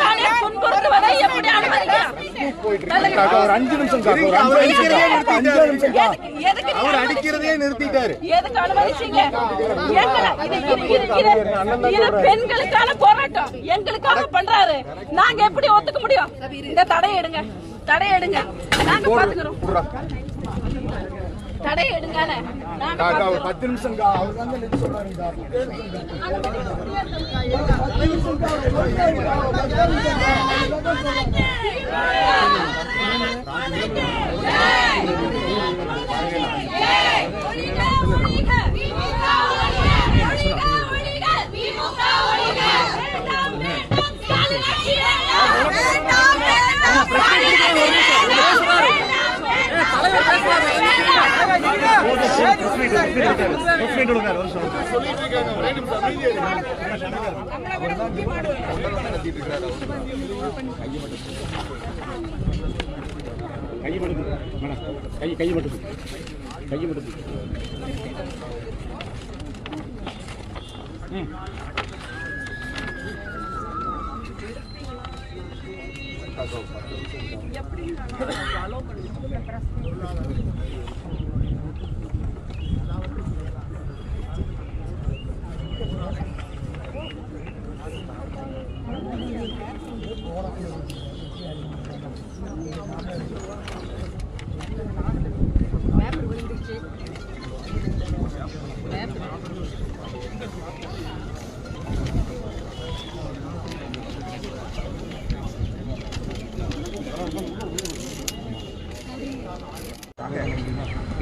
தன்னைத்தானே புண்படுத்துவதை எப்படி அனுமதிக்கலாம் சொல்லுங்க. ஒரு அஞ்சு நிமிஷம் அஞ்சு நிமிஷம் அவர்? அடிக்கிறதே நிறுத்திட்டாரு. எதுக்கு அனுமதிச்சீங்க? இது இது இது இது இது பெண்களுக்கான போராட்டம். எங்களுக்காக பண்றாரு. நாங்க எப்படி ஒத்துக்க முடியும்? இந்த தடையை எடுங்க. தடையை எடுங்க. நாங்க பாத்துக்கிறோம். தடையை எடுங்க நாங்க காக்கா ஒரு. பத்து நிமிஷம் அவர் கை மட்டும் மேடம் கை கை மட்டும் கை மட்டும்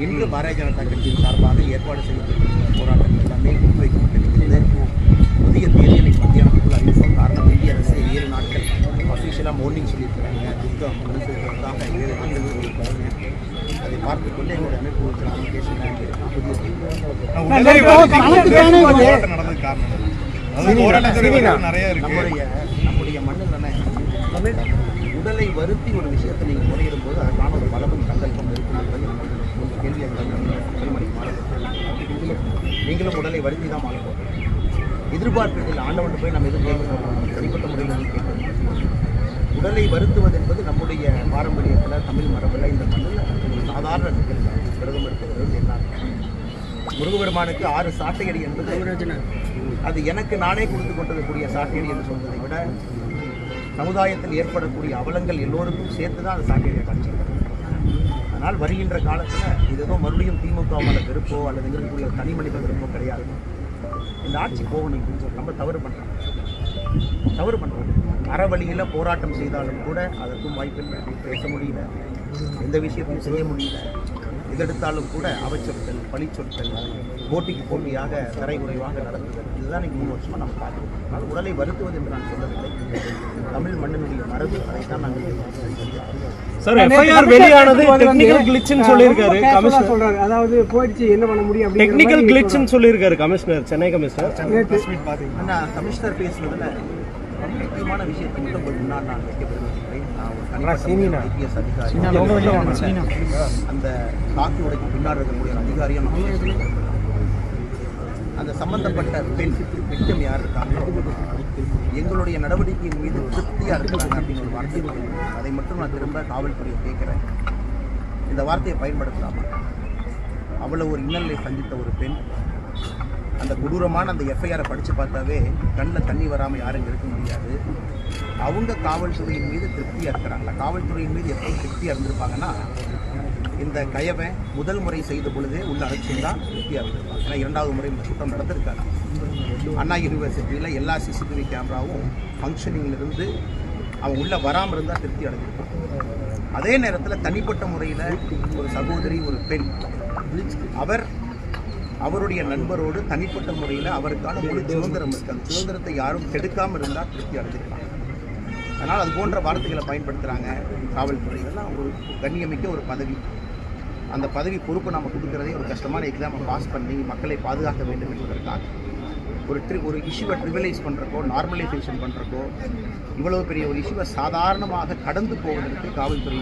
இன்று பாரதிய ஜனதா கட்சியின் சார்பாக ஏற்பாடு செய்யப்பட்டிருக்கிற போராட்டங்கள் எல்லாமே முன்வைக்கப்பட்டிருக்கிறது புதிய தேதியை மத்தியானத்துக்குள் அறிவிப்போம் காரணம் இந்திய அரசு ஏழு நாட்கள் அஃபிஷியலாக மோர்னிங் சொல்லியிருக்கிறாங்க. துக்கம் மனுஷர்களுக்காக ஏழு நாட்கள் சொல்லியிருக்காங்க அதை பார்த்துக் கொண்டு எங்களுடைய அமைப்பு இருக்கிற அப்ளிகேஷன் நம்முடைய நம்முடைய மண்ணில் தானே உடலை வருத்தி ஒரு விஷயத்தை நீங்கள் முறையிடும் போது அதற்கான ஒரு பலமும் சங்கல்பம் இருக்கிறது உங்கள் கேள்வி நீங்களும் உடலை வருத்தி தான் மாற போகிறோம் எதிர்பார்ப்பில் ஆண்டவன் போய் நம்ம போகிறோம் தனிப்பட்ட முறையில் கேட்கணும் உடலை வருத்துவது என்பது நம்முடைய பாரம்பரியத்தில் தமிழ் மரபில் இந்த மண்ணில் ஒரு சாதாரண நிகழ்வு. விரதம் எடுக்கிறது என்ன முருகபெருமானுக்கு ஆறு சாட்டையடி என்பது அது எனக்கு நானே கொடுத்து கொண்டிருக்கக்கூடிய சாட்டையடி என்று சொல்வதை விட சமுதாயத்தில் ஏற்படக்கூடிய அவலங்கள் எல்லோருக்கும் சேர்த்து தான் அந்த சாட்டையடியை காட்சிக்கிறது ஆனால் வருகின்ற காலத்தில் இது மறுபடியும் திமுக மேல வெறுப்போ அல்லது எங்களுக்குள்ள தனி மனித வெறுப்போ கிடையாது. இந்த ஆட்சி போகணும் நம்ம தவறு பண்ணுறோம் தவறு பண்ணுறோம் அறவழியில் போராட்டம் செய்தாலும் கூட அதற்கும் வாய்ப்பில்லை. பேச முடியல. எந்த விஷயத்தையும் செய்ய முடியல. எதெடுத்தாலும் கூட அவச்சொற்கள் பழிச்சொற்கள் போட்டிக்கு போட்டியாக தரைகுறைவாக நடந்தது. இதுதான் இன்னைக்கு மூணு வருஷமாக நம்ம பார்க்கிறோம். அதனால் உடலை வருத்துவது என்று நான் சொல்லவில்லை. தமிழ் மண்ணினுடைய மரபு அதைத்தான் நாங்கள் சார் எஃப்ஐஆர் வெளியானது டெக்னிக்கல் கிளிச்னு சொல்லியிருக்காரு கமிஷனர். சொல்றாரு. அதாவது போயிடுச்சு என்ன பண்ண முடியும் டெக்னிக்கல் கிளிச்னு சொல்லியிருக்காரு கமிஷனர் சென்னை கமிஷனர். ஆனால் கமிஷனர் பேசுனதுல முக்கியமான விஷயத்தை மட்டும் உங்கள் முன்னால் நான் வைக்க விரும்புகிறேன் நான் ஒரு தனிப்பட்ட ஐபிஎஸ் அதிகாரி அந்த காக்கி உடைக்கு பின்னால் இருக்கக்கூடிய அதிகாரியும் நான். அந்த சம்பந்தப்பட்ட பெண் விக்டம் யார் இருக்காங்க எங்களுடைய நடவடிக்கையின் மீது திருப்தியாக இருக்கிறாங்க அப்படின்னு ஒரு வார்த்தை. அதை மட்டும் நான் திரும்ப காவல்துறையை கேட்குறேன் இந்த வார்த்தையை பயன்படுத்தலாமா அவ்வளோ ஒரு இன்னலை சந்தித்த ஒரு பெண் அந்த கொடூரமான அந்த எஃப்ஐஆரை படித்து பார்த்தாவே கண்ணில் தண்ணி வராமல் யாரும் இருக்க முடியாது. அவங்க காவல்துறையின் மீது திருப்தியாக இருக்கிறாங்களா காவல்துறையின் மீது எப்படி திருப்தியாக இருந்திருப்பாங்கன்னா இந்த கயவன் முதல் முறை செய்த பொழுதே உள்ள அழைச்சிருந்தா திருப்தியாக இருந்திருப்பாங்க ஏன்னா இரண்டாவது முறை இந்த குற்றம் நடந்திருக்காரு அண்ணா யூனிவர்சிட்டியில் எல்லா சிசிடிவி கேமராவும் ஃபங்க்ஷனிங்லேருந்து அவன் உள்ளே வராமல் இருந்தால் திருப்தி அடைஞ்சிருப்பான் அதே நேரத்தில் தனிப்பட்ட முறையில் ஒரு சகோதரி ஒரு பெண் அவர் அவருடைய நண்பரோடு தனிப்பட்ட முறையில் அவருக்கான ஒரு சுதந்திரம் இருக்கு. அந்த சுதந்திரத்தை யாரும் கெடுக்காமல் இருந்தால் திருப்தி அடைஞ்சிருக்காங்க அதனால் அது போன்ற வார்த்தைகளை பயன்படுத்துகிறாங்க காவல்துறை. இதெல்லாம் ஒரு கண்ணியமிக்க ஒரு பதவி. அந்த பதவி பொறுப்பு நாம் கொடுக்குறதே ஒரு கஷ்டமான எக்ஸாமை பாஸ் பண்ணி மக்களை பாதுகாக்க வேண்டும் என்பதற்காக. ஒரு ட்ரி ஒரு இஷ்யூவை ட்ரிவலைஸ் பண்ணுறக்கோ நார்மலைசேஷன் பண்ணுறக்கோ இவ்வளவு பெரிய ஒரு இஷ்யூவை சாதாரணமாக கடந்து போவதற்கு காவல்துறை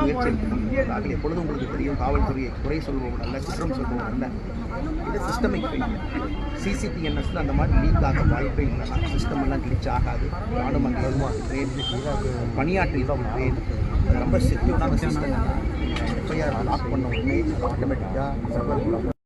முயற்சி எடுக்கிறார்கள் எப்பொழுதும் உங்களுக்கு தெரியும்? காவல்துறையை குறை சொல்பவன் அல்ல குற்றம் சொல்பவன் அல்ல. இது சிஸ்டமிக் சிசிடிஎன்எஸ்ல அந்த மாதிரி லீக் ஆக வாய்ப்பே இல்லை. சிஸ்டம் எல்லாம் கிளிச் ஆகாது. நானும் அங்கே பணியாற்றி இருக்கிறேன் ரொம்ப செக்யூர்டான சிஸ்டம் எஃப்ஐஆர் லாக் பண்ண உடனே ஆட்டோமேட்டிக்காக